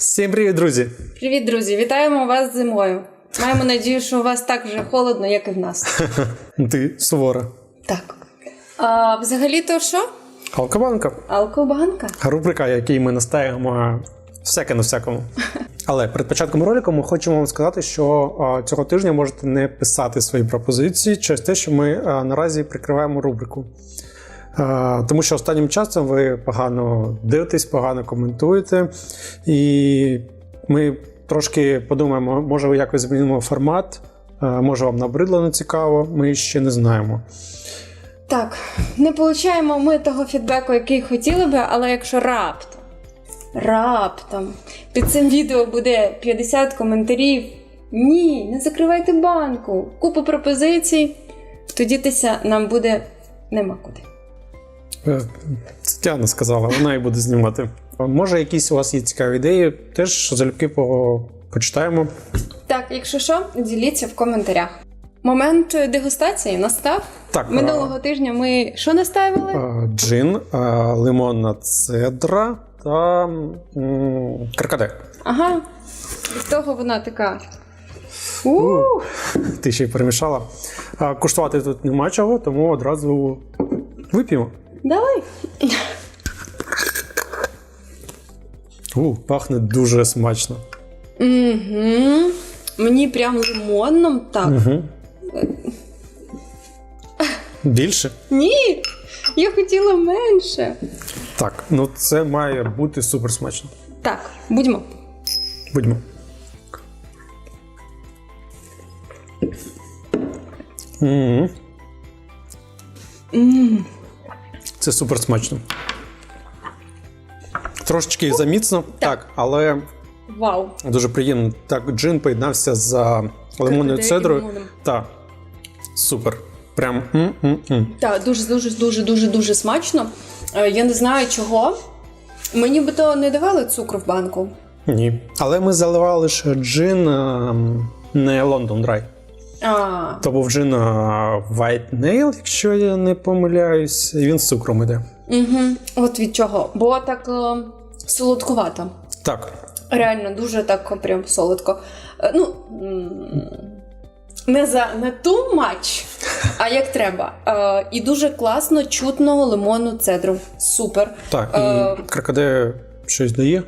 Всім привіт, друзі! Привіт, друзі! Вітаємо вас зимою. Маємо надію, що у вас так же холодно, як і в нас. Ти сувора. Так. А, взагалі-то що? Алкобанка. Алкобанка. Рубрика, якій ми настаємо всяке на всякому. Але перед початком ролику ми хочемо вам сказати, що а, цього тижня можете не писати свої пропозиції через те, що ми а, наразі прикриваємо рубрику. Тому що останнім часом ви погано дивитесь, погано коментуєте, і ми трошки подумаємо, може ви якось змінимо формат, може вам набридло не цікаво, ми ще не знаємо. Так, не получаємо ми того фідбеку, який хотіли би, але якщо раптом, раптом під цим відео буде 50 коментарів. Ні, не закривайте банку. Купу пропозицій, тоді нам буде нема куди. Е, Це Тяна сказала, вона і буде знімати. Може, якісь у вас є цікаві ідеї, теж залюбки по... почитаємо. Так, якщо що, діліться в коментарях. Момент дегустації настав. Так, Минулого тижня ми що наставили? е, джин, е, лимонна цедра та м, каркаде. Ага. З того вона така. у Ти ще й перемішала. Е, Куштувати тут нема чого, тому одразу вип'ємо. Давай. У, пахне дуже смачно. Угу. Мені прям лимонном так. Угу. Більше? Ні! Я хотіла менше. Так, ну це має бути супер смачно. Так, будьмо. Будьмо. М. м Це супер смачно. Трошечки заміцно, так, але Вау. дуже приємно. Так, джин поєднався з а, лимонною цедрою. Так, супер. Прям. м-м-м. Так, дуже, дуже, дуже, дуже, дуже смачно. Е, Я не знаю чого. Мені би то не давали цукру в банку. Ні. Але ми заливали лише джин, не London Dry. А, То був джин White Nail, якщо я не помиляюсь, і він з цукром іде. угу. От від чого. Бо так е, солодкувато. Так. Реально дуже так прям солодко. Е, Ну не за не ту матч, а як треба. Е, і дуже класно чутно лимонну цедру. Супер. Так, і Е. крокоде щось дає,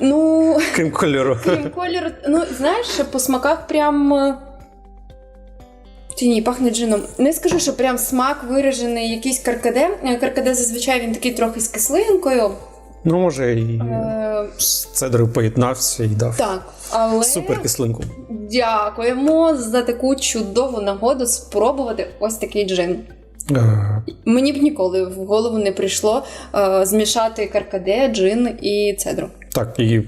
Ну, крім кольору. крім кольору, ну знаєш, по смаках прям. Чи ні, пахне джином. Не скажу, що прям смак виражений якийсь каркаде. Е, Каркаде зазвичай він такий трохи з кислинкою. Ну, може, і Е, з цедрою поєднався і дав так, але супер кислинку. Дякуємо за таку чудову нагоду спробувати ось такий джин. Е, Мені б ніколи в голову не прийшло е, змішати каркаде, джин і цедру. Так, і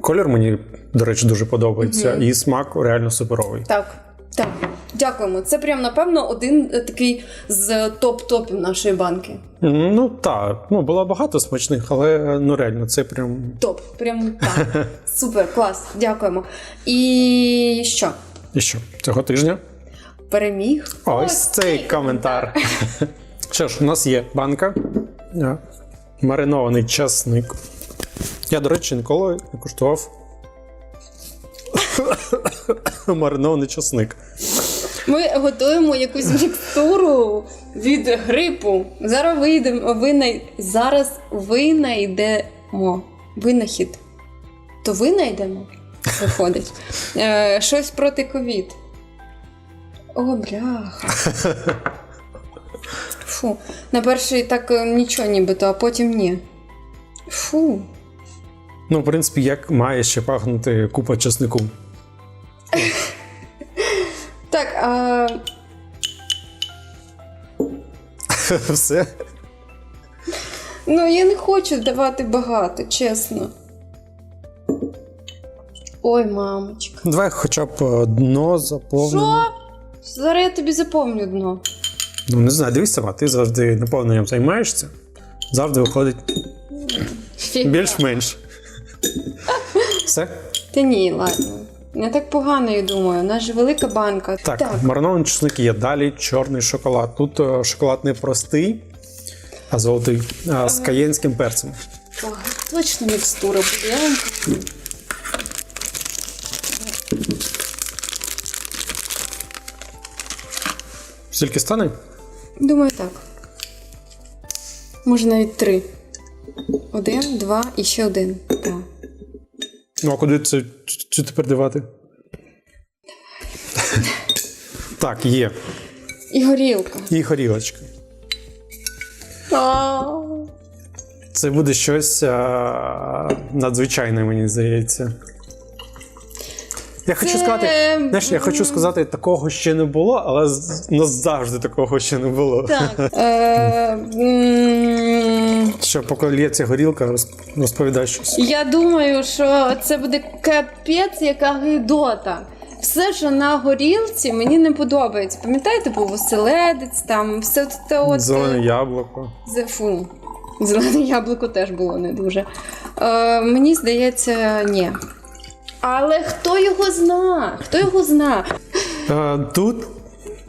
колір мені, до речі, дуже подобається. Мгм. І смак реально суперовий. Так, так, дякуємо. Це прям напевно один е, такий з топ-топів нашої банки. Ну так, ну було багато смачних, але ну реально, це прям. Топ, прям так. Супер, клас, дякуємо. І що? І що? Цього тижня? Переміг? Ось цей коментар. Що ж, у нас є банка. е, Маринований часник. Я, до речі, ніколи не куштував маринований часник. Ми готуємо якусь мікстуру від грипу. Зараз вийдемо, винай... зараз винайдемо винахід. То винайдемо, виходить. Е, щось проти ковід. О, бляха. Фу. На перший так е, нічого нібито, а потім ні. Фу. Ну, в принципі, як має ще пахнути купа часнику. Так, а Все. ну я не хочу давати багато, чесно. Ой, мамочка. Давай хоча б дно заповнимо. Що? Зараз я тобі заповню дно. Ну, не знаю, дивись сама, ти завжди наповненням займаєшся. Завжди виходить більш-менш. Все? Та ні, ладно. Я так погано і думаю, у нас же велика банка. Так, так. мариновані чесники є. Далі чорний шоколад. Тут е, шоколад не простий, а золотий а з каєнським перцем. О, точно мікстура буде. Скільки стане? Думаю, так. Може навіть три. Один, два і ще один. Ну, а куди це цю тепер дівати? Так, є. І горілка. І горілочка. Це буде щось а, надзвичайне, мені здається. Я хочу сказати, знаєш, я хочу сказати, такого ще не було, але з- у нас завжди такого ще не було. Так. Е, Що, поки лється горілка, роз- розповідай щось. Я думаю, що це буде капець, яка гидота. Все, що на горілці, мені не подобається. Пам'ятаєте, був оселедець, там все те от. Зелене яблуко. Зе- Фу. Зелене яблуко теж було не дуже. Е, мені здається, ні. Але хто його зна? Хто його зна? Е, Тут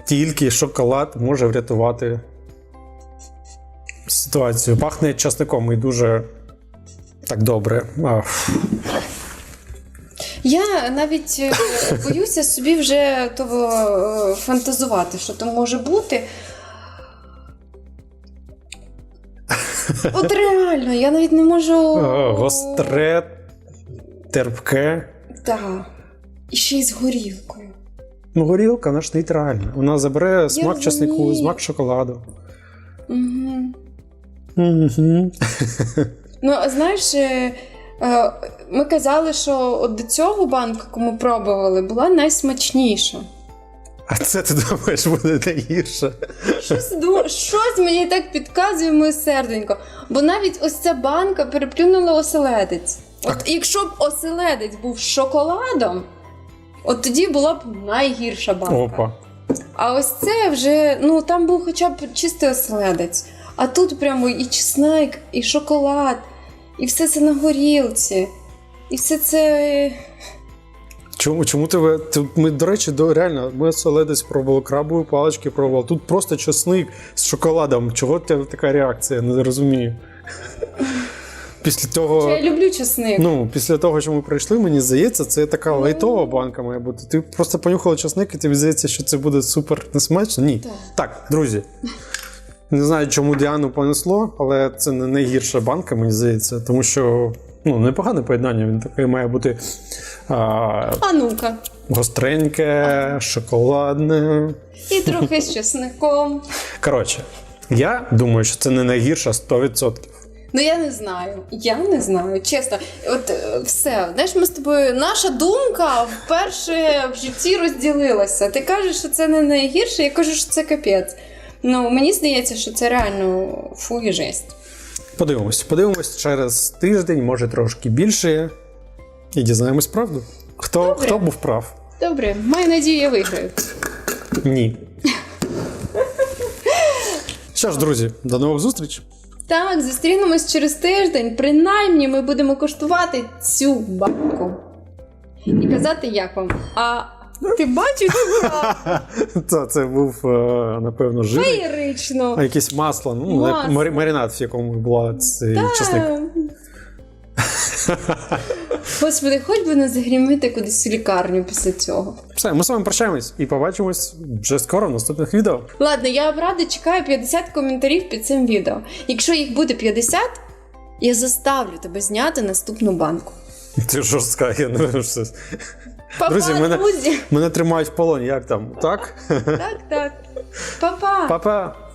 тільки шоколад може врятувати ситуацію. Пахне часником і дуже так добре. Я навіть е, боюся собі вже того е, фантазувати, що то може бути. От реально, я навіть не можу. е, Гостре, терпке. Так. І ще й з горілкою. Ну, горілка, вона ж нейтральна. Вона забере смак часнику, розумію. смак шоколаду. Угу. Угу. Ну, а знаєш, е, е, ми казали, що от до цього банку, яку ми пробували, була найсмачніша. А це ти думаєш буде найгірше? Щось, ду- щось мені так підказує моє серденько. Бо навіть ось ця банка переплюнула оселедець. От якщо б оселедець був шоколадом, от тоді була б найгірша банка. Опа. А ось це вже, ну там був хоча б чистий оселедець. А тут прямо і чесник, і шоколад, і все це на горілці. І все це. Чому, чому тебе. Ми, до речі, до, реально, ми оселедець пробували, крабові палички пробували. Тут просто чесник з шоколадом. Чого тебе така реакція? Не розумію. Після того. Я люблю чесник. Ну, після того, що ми пройшли, мені здається, це така лайтова банка має бути. Ти просто понюхала часник, і тобі здається, що це буде супер несмачно. Ні. Так. Так, друзі. Не знаю, чому Діану понесло, але це не найгірша банка, мені здається, тому що ну, непогане поєднання. Він такий має бути а, А ну-ка. гостреньке, шоколадне. І трохи з чесником. Коротше, я думаю, що це не найгірша 100%. Ну я не знаю. Я не знаю. Чесно, от е, все. Знаєш, ми з тобою. Наша думка вперше в житті розділилася. Ти кажеш, що це не найгірше, я кажу, що це капець. Ну, мені здається, що це реально фу і жесть. Подивимось, подивимось через тиждень, може трошки більше, і дізнаємось правду. Хто, Добре. хто був прав? Добре, маю надію, я виграю. Ні. Що ж, друзі, до нових зустрічей. Так, зустрінемось через тиждень. Принаймні ми будемо коштувати цю банку. І казати, як вам. А ти бачиш, Це, це був, е, напевно, жир. феєрично. А якесь масло, ну, Масло. мар- маринад, в якому була цей чесник. Господи, хоч би не загрімити кудись в лікарню після цього. Все, ми з вами прощаємось і побачимось вже скоро в наступних відео. Ладно, я правда чекаю 50 коментарів під цим відео. Якщо їх буде 50, я заставлю тебе зняти наступну банку. Ти жорстка, я не що Папа, Па-па, Друзі, мене- друзі! Мене тримають в полоні, як там? Так? Так, так. Па-па! Па-па!